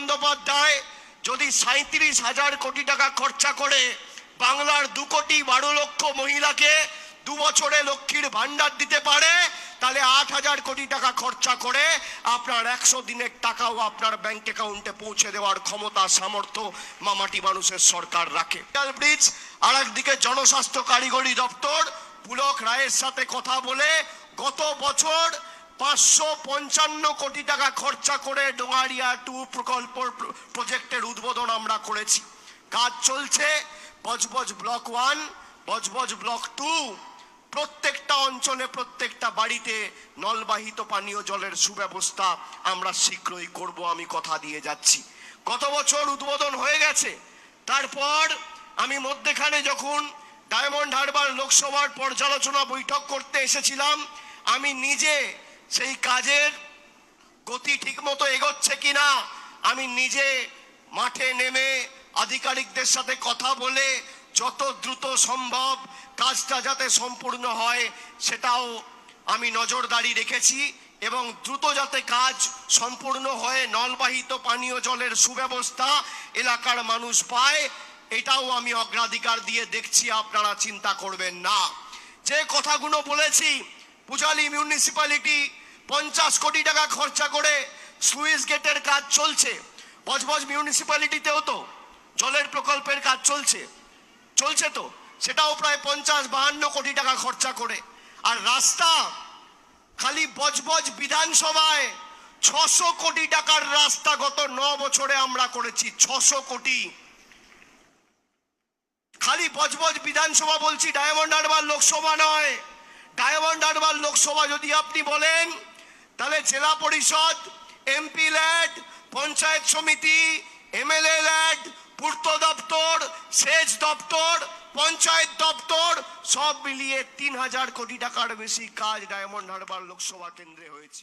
বন্দ্যোপাধ্যায় যদি সাঁত্রিশ হাজার কোটি টাকা খরচা করে বাংলার দু কোটি বারো লক্ষ মহিলাকে দু বছরে লক্ষ্মীর ভান্ডার দিতে পারে, তাহলে আট হাজার কোটি টাকা খরচা করে আপনার একশো দিনের টাকাও আপনার ব্যাংক অ্যাকাউন্টে পৌঁছে দেওয়ার ক্ষমতা, সামর্থ্য মামাটি মানুষের সরকার রাখে। ব্রিজ আর একদিকে জনস্বাস্থ্য কারিগরি দপ্তর, পুলক রায়ের সাথে কথা বলে গত বছর পাঁচশো পঞ্চান্ন কোটি টাকা খরচা করে ডোঙারিয়া টু প্রকল্প প্র- প্রজেক্টের উদ্বোধন আমরা করেছি। কাজ চলছে, Budge Budge block one, Budge Budge block two. প্রত্যেকটা অঞ্চলে, প্রত্যেকটা বাড়িতে নলবাহিত পানীয় জলের সুব্যবস্থা আমরা শীঘ্রই করব, আমি কথা দিয়ে যাচ্ছি। গত বছর উদ্বোধন হয়ে গেছে। তারপর আমি মধ্যেখানে যখন ডায়মন্ড হারবার লোকসভার পর্যালোচনা বৈঠক করতে এসেছিলাম, আমি নিজে সেই কাজের গতি ঠিকমতো এগোচ্ছে কিনা, আমি নিজে মাঠে নেমে আধিকারিকদের সাথে কথা বলে যত দ্রুত সম্ভব কাজটা যাতে সম্পূর্ণ হয়, সেটাও আমি নজরদারি রেখেছি এবং দ্রুত যাতে কাজ সম্পূর্ণ হয়ে নলবাহিত পানীয় জলের সুব্যবস্থা এলাকার মানুষ পায়, এটাও আমি অগ্রাধিকার দিয়ে দেখছি, আপনারা চিন্তা করবেন না। যে কথাগুলো বলেছি, পূজালি মিউনিসিপ্যালিটি পঞ্চাশ কোটি টাকা খরচা করে সুইস গেটের কাজ চলছে। বজবজ মিউনিসিপ্যালিটিতেও তো জলের প্রকল্পের কাজ চলছে। চলছে তো। সেটাও প্রায় পঞ্চাশ বাহান্ন কোটি টাকা খরচা করে। আর রাস্তা খালি বজবজ বিধানসভায় ছশো কোটি টাকার রাস্তা গত ন বছরে আমরা করেছি, ছশো কোটি। খালি বজবজ বিধানসভা বলছি, ডায়মন্ড হারবার লোকসভা নয়। ডায়মন্ড হারবার লোকসভা যদি আপনি বলেন তাহলে জেলা পরিষদ এমপি ল্যাড পঞ্চায়েত সমিতি এমএলএ ল্যাড পূর্ত দপ্তর, সেচ দপ্তর, পঞ্চায়েত দপ্তর, সব মিলিয়ে তিন হাজার কোটি টাকার বেশি কাজ ডায়মন্ড হারবার লোকসভা কেন্দ্রে হয়েছে।